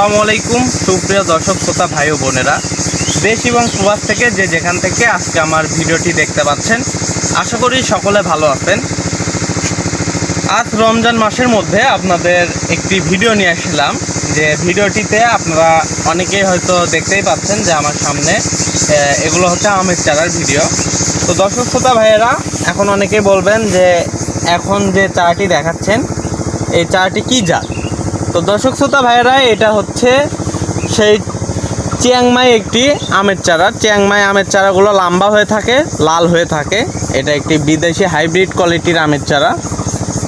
আসসালামু আলাইকুম, সুপ্রিয় দর্শক, শ্রোতা, ভাই ও বোনেরা। দেশ এবং প্রবাস থেকে যে যেখান থেকে আজকে আমার ভিডিওটি দেখতে পাচ্ছেন, আশা করি সকলে ভালো আছেন। আজ রমজান মাসের মধ্যে আপনাদের একটি ভিডিও নিয়ে আসলাম, যে ভিডিওটিতে আপনারা অনেকেই হয়তো দেখতেই পাচ্ছেন যে আমার সামনে এগুলো হচ্ছে আমের চারার ভিডিও। তো দর্শক, শ্রোতা, ভাইয়েরা, এখন অনেকেই বলবেন যে এখন যে চারাটি দেখাচ্ছেন, এই চারাটি কি জাত? তো দর্শক শ্রোতা ভাইয়েরা, এটা হচ্ছে সেই চিয়াংমাই একটি আমের চারা। চিয়াংমাই আমের চারাগুলো লম্বা হয়ে থাকে, লাল হয়ে থাকে। এটা একটি বিদেশি হাইব্রিড কোয়ালিটির আমের চারা।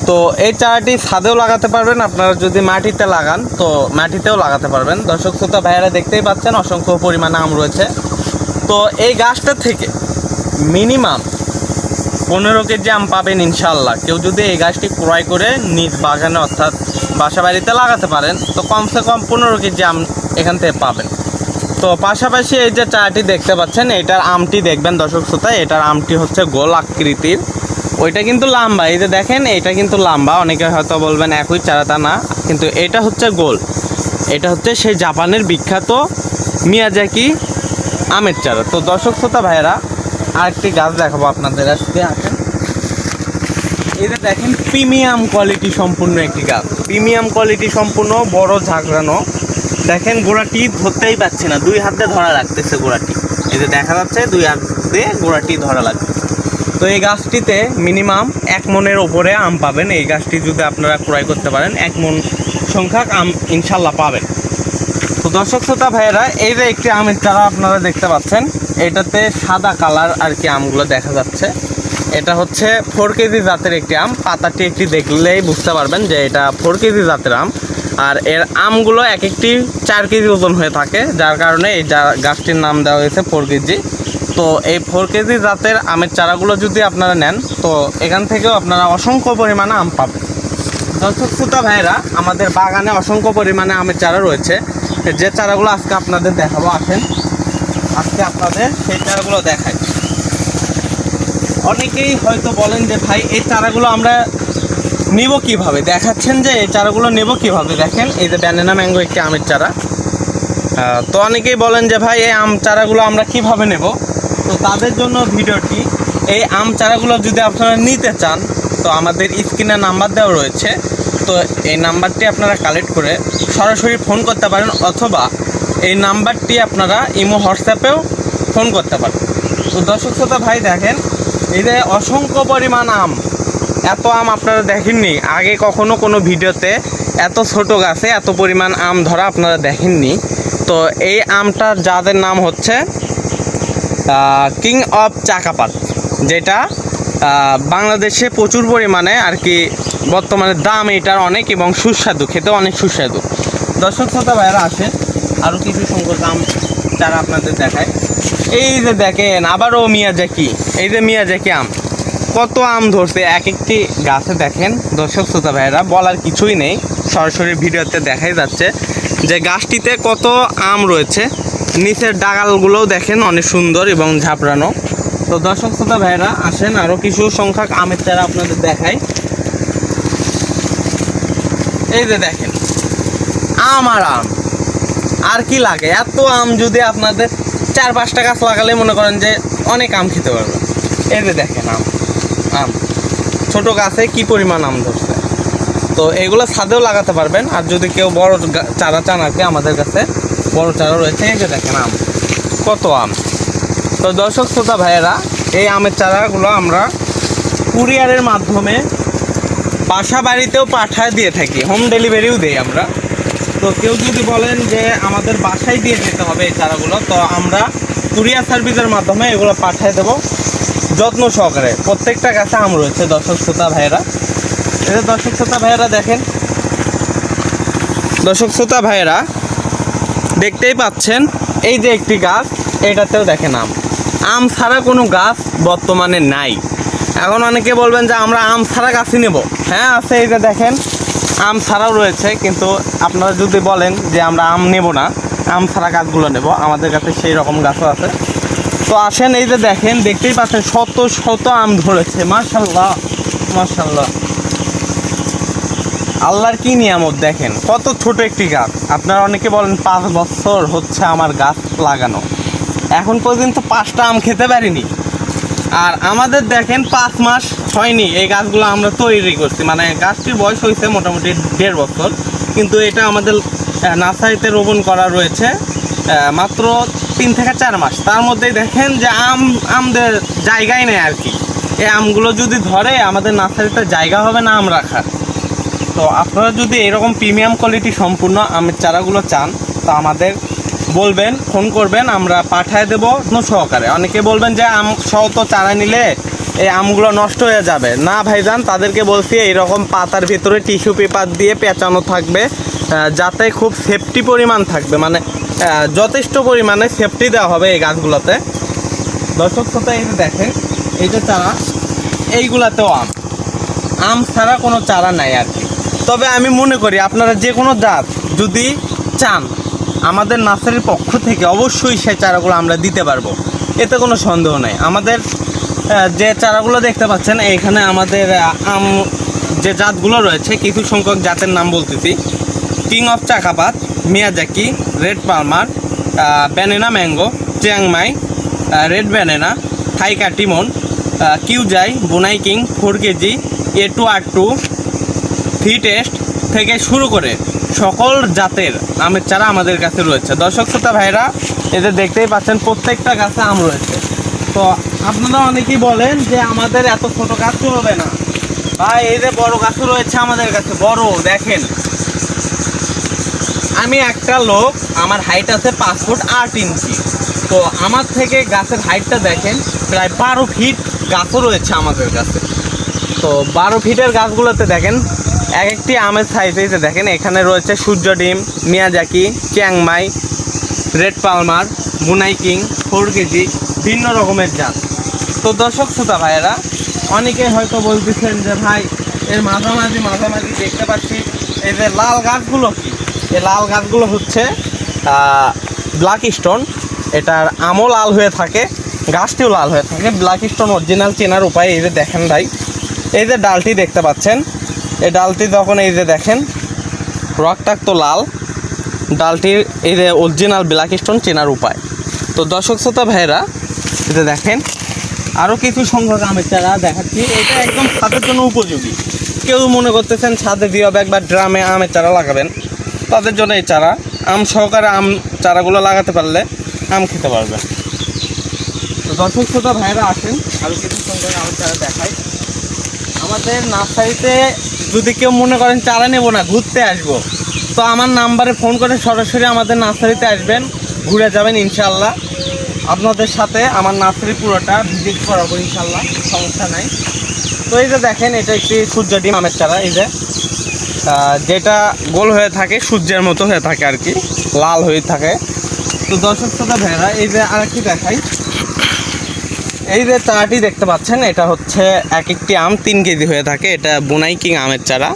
তো এই চারাটি ছাদেও লাগাতে পারবেন, আপনারা যদি মাটিতে লাগান, তো মাটিতেও লাগাতে পারবেন। দর্শক শ্রোতা ভাইয়েরা দেখতেই পাচ্ছেন, অসংখ্য পরিমাণে আম রয়েছে। তো এই গাছটা থেকে মিনিমাম পনেরো কেজি আম পাবেন ইনশাল্লাহ কেউ যদি এই গাছটি ক্রয় করে নিজ বাগানে, অর্থাৎ বাসা বাড়িতে লাগাতে পারেন, তো কমসে কম পনেরো কেজি আম এখান থেকে পাবেন। তো পাশাপাশি এই যে চাটি দেখতে পাচ্ছেন, এটার আমটি দেখবেন দর্শক শ্রোতা, এটার আমটি হচ্ছে গোল আকৃতির। ওইটা কিন্তু লম্বা, এই যে দেখেন, এটা কিন্তু লম্বা, অনেকে হয়তো বলবেন একই চারাটা না, কিন্তু এটা হচ্ছে গোল। এটা হচ্ছে সেই জাপানের বিখ্যাত মিয়াজাকি আমের চারা। তো দর্শক শ্রোতা ভাইয়েরা, আরেকটি গাছ দেখাবো আপনাদের আজকে। আসেন এটা দেখেন, প্রিমিয়াম কোয়ালিটি সম্পূর্ণ একটি গাছ। প্রিমিয়াম কোয়ালিটি সম্পূর্ণ বড় ঝাঁকড়ানো। দেখেন, গোড়াটি ধরতেই পাচ্ছে না। দুই হাতে ধরা লাগতেছে গোড়াটি। যে দেখা যাচ্ছে, দুই হাত দিয়ে গোড়াটি ধরা লাগতেছে। তো এই গাছটিতে মিনিমাম এক মনের ওপরে আম পাবেন। এই গাছটি যদি আপনারা ক্রয় করতে পারেন, এক মন সংখ্যক আম ইনশাল্লাহ পাবেন। তো দর্শক শ্রোতা ভাইয়েরা, এই যে একটি আমের চারা আপনারা দেখতে পাচ্ছেন, এটাতে সাদা কালার আর কি আমগুলো দেখা যাচ্ছে। এটা হচ্ছে ফোর কেজি জাতের একটি আম। পাতাটি একটি দেখলেই বুঝতে পারবেন যে এটা ফোর কেজি জাতের আম। আর এর আমগুলো এক একটি চার কেজি ওজন হয়ে থাকে, যার কারণে এই গাছটির নাম দেওয়া হয়েছে ফোর কেজি। তো এই ফোর কেজি জাতের আমের চারাগুলো যদি আপনারা নেন, তো এখান থেকেও আপনারা অসংখ্য পরিমাণে আম পাবেন। দর্শক, শ্রোতা ভাইয়েরা, আমাদের বাগানে অসংখ্য পরিমাণে আমের চারা রয়েছে। যে চারাগুলো আজকে আপনাদের দেখাবো, আসেন। আজকে আপনাদের সেই চারাগুলো দেখাই। অনেকেই হয়তো বলেন যে ভাই, এই চারাগুলো আমরা নিব কীভাবে? দেখাচ্ছেন যে এই চারাগুলো নেব কীভাবে? দেখেন, এই যে ব্যানানা ম্যাঙ্গো একটি আমের চারা। তো অনেকেই বলেন যে ভাই, এই আম চারাগুলো আমরা কীভাবে নেব? তো তাদের জন্য ভিডিওটি, এই আম চারাগুলো যদি আপনারা নিতে চান, তো আমাদের স্ক্রিনে নাম্বার দেওয়া রয়েছে। তো এই নাম্বারটি আপনারা কালেক্ট করে সরাসরি ফোন করতে পারেন, অথবা এই নাম্বারটি আপনারা ইমো, হোয়াটসঅ্যাপেও ফোন করতে পারেন। তো দর্শক শ্রোতা ভাই, দেখেন যে অসংখ্য পরিমাণ আম, এত আম আপনারা দেখেননি। আগে কখনো কোনো ভিডিওতে এত ছোট গাছে এত পরিমাণ আম ধরা আপনারা দেখেননি। তো এই আমটার যাদের নাম হচ্ছে কিং অফ চাকাপাত যেটা বাংলাদেশে প্রচুর পরিমাণে আর কি বর্তমানে দাম এটার অনেক এবং সুস্বাদু খেতে অনেক সুস্বাদু। দর্শক শ্রোতা ভাইয়েরা আসেন, আরও কিছু সংখ্যক আম চারা আপনাদের দেখায়। এই যে দেখেন, আবারও মিয়াজাকি এই যে মিয়াজাকি আম। কত আম ধরছে। এক একটি গাছে দেখেন, দর্শক শ্রোতা ভাইয়েরা, বলার কিছুই নেই। সরাসরি ভিডিওতে দেখাই যাচ্ছে যে গাছটিতে কত আম রয়েছে। নিচের ডাগালগুলোও দেখেন অনেক সুন্দর এবং ঝাপড়ানো। তো দর্শক শ্রোতা ভাইয়েরা, আসেন আরও কিছু সংখ্যক আমের চারা আপনাদের দেখাই। এই যে দেখেন, আম আর আম। আর কি লাগে? এত আম যদি আপনাদের চার পাঁচটা গাছ লাগালে মনে করেন যে অনেক আম খেতে পারবে। এই যে দেখেন আম আম। ছোট গাছে কি পরিমাণ আম ধরছে? তো এগুলো ছাদেও লাগাতে পারবেন, আর যদি কেউ বড় চারা চান কি আমাদের কাছে, বড় চারা রয়েছে, এই যে দেখেন আম, কত আম। তো দর্শক শ্রোতা ভাইয়েরা, এই আমের চারাগুলো আমরা কুরিয়ারের মাধ্যমে বাসা বাড়িতেও পাঠায় দিয়ে থাকি, হোম ডেলিভারিও দেই আমরা। তো কেউ যদি বলেন যে আমাদের বাসায় দিয়ে যেতে হবে এই চারাগুলো, তো আমরা কুরিয়ার সার্ভিসের মাধ্যমে এগুলো পাঠিয়ে দেবো যত্ন সহকারে। প্রত্যেকটা গাছে আম রয়েছে, দর্শক শ্রোতা ভাইয়েরা। এটা দর্শক শ্রোতা ভাইয়েরা দেখেন। দর্শক শ্রোতা ভাইয়েরা, দেখতেই পাচ্ছেন, এই যে একটি গাছ, এটাতেও দেখেন আম। আম ছাড়া কোনো গাছ বর্তমানে নাই। এখন অনেকে বলবেন যে আমরা আম ছাড়া গাছই নেব। হ্যাঁ আছে এই যে দেখেন। আম ছাড়াও রয়েছে, কিন্তু আপনারা যদি বলেন যে আমরা আম নেব না, আম ছাড়া গাছগুলো নেব, আমাদের কাছে সেই রকম গাছও আছে। তো আসেন এই যে দেখেন, দেখতেই পাচ্ছেন শত শত আম ধরেছে মার্শাল্লাহ মার্শাল্লাহ আল্লাহর কি নিয়ামত দেখেন, কত ছোট একটি গাছ। আপনারা অনেকে বলেন, পাঁচ বছর হচ্ছে আমার গাছ লাগানো। এখন পর্যন্ত পাঁচটা আম খেতে পারিনি। আর আমাদের দেখেন, পাঁচ মাস হয়নি, এই গাছগুলো আমরা তৈরি করছি। মানে গাছটির বয়স হয়েছে মোটামুটি দেড় বছর, কিন্তু এটা আমাদের নার্সারিতে রোপণ করা রয়েছে মাত্র তিন থেকে চার মাস। তার মধ্যেই দেখেন যে আম, আমদের জায়গাই নেই আর কি। এই আমগুলো যদি ধরে, আমাদের নার্সারিতে জায়গা হবে না আম রাখার। তো আপনারা যদি এরকম প্রিমিয়াম কোয়ালিটি সম্পূর্ণ আমের চারাগুলো চান, তো আমাদের বলবেন, ফোন করবেন, আমরা পাঠায় দেবো সহকারে। অনেকে বলবেন যে আম সহ তো চারা নিলে এই আমগুলো নষ্ট হয়ে যাবে। না ভাইজান, তাদেরকে বলছি এইরকম পাতার ভিতরে টিস্যু পেপার দিয়ে পেঁচানো থাকবে যাতে খুব সেফটি পরিমাণ থাকবে। মানে যথেষ্ট পরিমাণে সেফটি দেওয়া হবে এই গাছগুলোতে। দর্শক শ্রোতা, এই দেখেন, এই যে চারা, এইগুলাতেও আম। আম ছাড়া কোনো চারা নাই আর কি। তবে আমি মনে করি আপনারা যে কোনো জাত যদি চান, আমাদের নার্সারির পক্ষ থেকে অবশ্যই সেই চারাগুলো আমরা দিতে পারব। এতে কোনো সন্দেহ নাই। আমাদের যে চারাগুলো দেখতে পাচ্ছেন, এখানে আমাদের আম যে জাতগুলো রয়েছে, কিছু সংখ্যক জাতের নাম বলতেছি। King of Chakkapat Miyazaki red Palmer banana mango Chiang Mai red banana থাইকা টিমন কিউজাই Brunei king four KG A two R two three test থেকে শুরু করে সকল জাতের আমের চারা আমাদের কাছে রয়েছে। দর্শক, শ্রোতা ভাইরা এদের দেখতেই পাচ্ছেন, প্রত্যেকটা গাছে আম রয়েছে। তো আপনারা অনেকেই বলেন যে আমাদের এত ছোট গাছ হবে না। ভাই, এই যে বড় গাছও রয়েছে আমাদের কাছে, বড়, দেখেন। আমি একটা লোক, আমার হাইট আছে পাঁচ ফুট আট ইঞ্চি। তো আমার থেকে গাছের হাইটটা দেখেন, প্রায় বারো ফিট গাছও রয়েছে আমাদের কাছে। তো বারো ফিটের গাছগুলোতে দেখেন, এক একটি আমের সাইজে দেখেন, এখানে রয়েছে সূর্য ডিম, Miyazaki, Chiang Mai, red Palmer Brunei king, four KG ভিন্ন রকমের জাত। তো দর্শক, শ্রোতা ভাইয়েরা অনেকে হয়তো বলতেছেন যে, ভাই, এর মাঝামাঝি মাঝামাঝি দেখতে পাচ্ছি। এই যে লাল গাছগুলো কি? এই লাল গাছগুলো হচ্ছে ব্ল্যাক স্টোন এটার আমও লাল হয়ে থাকে, গাছটিও লাল হয়ে থাকে। ব্ল্যাক স্টোন অরিজিনাল চেনার উপায় এই যে দেখেন ভাই। এই যে ডালটি দেখতে পাচ্ছেন। এই ডালটি যখন এই যে দেখেন রকটাক তো লাল। ডালটির এই যে অরিজিনাল ব্ল্যাক স্টোন চেনার উপায়। তো দর্শক, শ্রোতা ভাইয়েরা যে দেখেন। আরও কিছু সংখ্যক আমের চারা দেখাচ্ছি। এটা একদম ছাদের জন্য উপযোগী। কেউ মনে করতেছেন ছাদে দিয়ে হবে, একবার ড্রামে আমের চারা লাগাবেন। তাদের জন্য এই চারা। আম সহকারে আম চারাগুলো লাগাতে পারলে আম খেতে পারবে। তো দর্শক, শ্রোতা, ভাইয়েরা আসেন। আরও কিছু সংখ্যক আমের চারা দেখাই। আমাদের নার্সারিতে যদি কেউ মনে করেন চারা নেব না, ঘুরতে আসব, তো আমার নাম্বারে ফোন করে সরাসরি আমাদের নার্সারিতে আসবেন, ঘুরে যাবেন ইনশাল্লাহ আপনাদের সাথে আমার নার্সারি পুরোটা ভিজিট করাবো ইনশাল্লাহ সমস্যা নাই। তো এই যে দেখেন, এটা একটি সূর্য ডিম, আমের চারা, এই যে। যেটা গোল হয়ে থাকে, সূর্যের মতো হয়ে থাকে আর কি, লাল হয়ে থাকে। তো দর্শক শ্রোতা ভাইয়েরা, এই যে আরেকটি দেখাই। এই যে চারাটি দেখতে পাচ্ছেন, এটা হচ্ছে এক একটি আম, তিন কেজি হয়ে থাকে। এটা বোনাই কিং আমের চারা।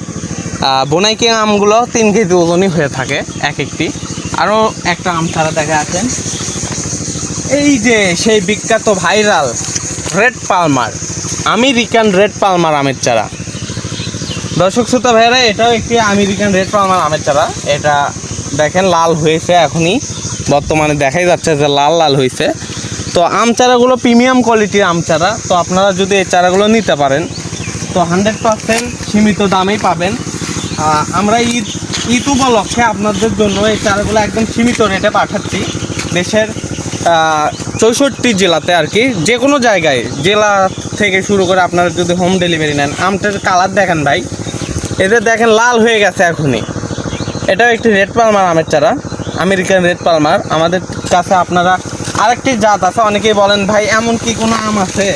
বোনাই কিং আমগুলো তিন কেজি ওজনই হয়ে থাকে, এক একটি। আরও একটা আম চারা দেখা আছেন এই যে সেই বিখ্যাত viral red Palmer, American red Palmer আমের চারা। দর্শক শ্রোতা ভাইরা এটাও একটি আমেরিকান রেড পালমার আমের চারা। এটা দেখেন, লাল হয়েছে এখনই। বর্তমানে দেখাই যাচ্ছে যে লাল লাল হয়েছে। তো আম চারাগুলো প্রিমিয়াম কোয়ালিটির আম চারা। তো আপনারা যদি এই চারাগুলো নিতে পারেন, তো হান্ড্রেড পার্সেন্ট সীমিত দামেই পাবেন। আমরা ঈদ ঈদ উপলক্ষে আপনাদের জন্য এই চারাগুলো একদম সীমিত রেটে পাঠাচ্ছি। দেশের চৌষট্টি জেলাতে আর কি যে কোনো জায়গায়, জেলা থেকে শুরু করে আপনারা যদি হোম ডেলিভারি নেন, আমটার কালার দেখেন ভাই, এদের দেখেন লাল হয়ে গেছে এখনই। এটাও একটি রেড পালমার আমের চারা আমেরিকান রেড পালমার আমাদের কাছে আপনারা আরেকটি জাত আছে, অনেকেই বলেন, ভাই, এমন কি কোনো আম আছে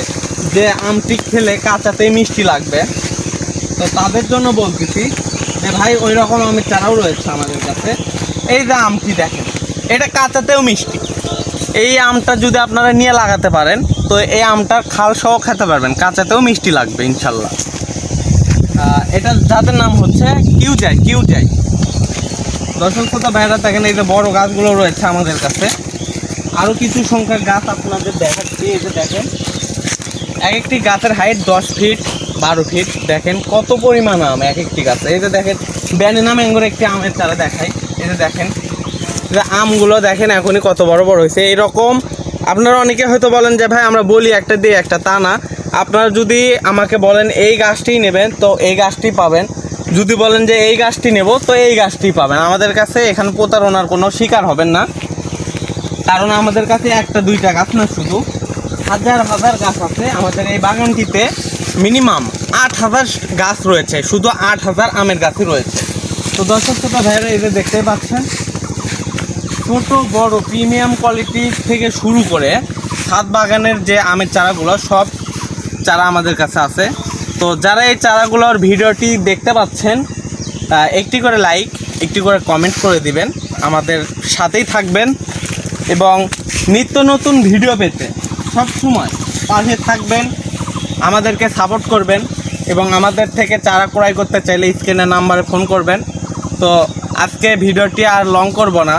যে আমটি খেলে কাঁচাতেই মিষ্টি লাগবে? তো তাদের জন্য বলতেছি যে, ভাই ওই রকম আমের চারাও রয়েছে আমাদের কাছে। এই যে আমটি দেখেন, এটা কাঁচাতেও মিষ্টি। এই আমটা যদি আপনারা নিয়ে লাগাতে পারেন, তো এই আমটার খাল সহ খেতে পারবেন। কাঁচাতেও মিষ্টি লাগবে, ইনশাল্লাহ। এটা যাদের নাম হচ্ছে কিউ যাই কিউ যাই দর্শক শ্রোতা, ভাইরা, দেখেন এই যে বড় গাছগুলো রয়েছে আমাদের কাছে। আরও কিছু সংখ্যার গাছ আপনাদের দেখাচ্ছি, এই যে দেখেন। এক একটি গাছের হাইট দশ ফিট বারো ফিট দেখেন কত পরিমাণ আম এক একটি গাছে। এই যে দেখেন, ব্যানানা ম্যাঙ্গোর একটি আমের চারা দেখায় এই যে দেখেন আমগুলো দেখেন এখনই কত বড় বড় হয়েছে। এইরকম আপনারা অনেকে হয়তো বলেন যে, ভাই, আমরা বলি একটা দিয়ে একটা। তা না। আপনারা যদি আমাকে বলেন, এই গাছটি নেবেন, তো এই গাছটি পাবেন। যদি বলেন যে, এই গাছটি নেব, তো এই গাছটি পাবেন। আমাদের কাছে এখানে প্রতারণার কোনো শিকার হবেন না। কারণ আমাদের কাছে একটা, দুইটা গাছ না, শুধু হাজার হাজার গাছ আছে। আমাদের এই বাগানটিতে মিনিমাম আট হাজার গাছ রয়েছে। শুধু আট হাজার আমের গাছই রয়েছে। তো দর্শক ভাইরা এই যে দেখতে পাচ্ছেন ছোট, বড় প্রিমিয়াম কোয়ালিটি থেকে শুরু করে ছাদ বাগানের যে আমের চারাগুলো, সব চারা আমাদের কাছে আছে। তো যারা এই চারাগুলোর ভিডিওটি দেখতে পাচ্ছেন একটি করে লাইক একটি করে কমেন্ট করে দিবেন। আমাদের সাথেই থাকবেন এবং নিত্য নতুন ভিডিও পেতে সব সময় পাশে থাকবেন, আমাদেরকে সাপোর্ট করবেন এবং আমাদের থেকে চারা ক্রয় করতে চাইলে স্ক্রিনের নাম্বারে ফোন করবেন। তো আজকে ভিডিওটি আর লং করব না।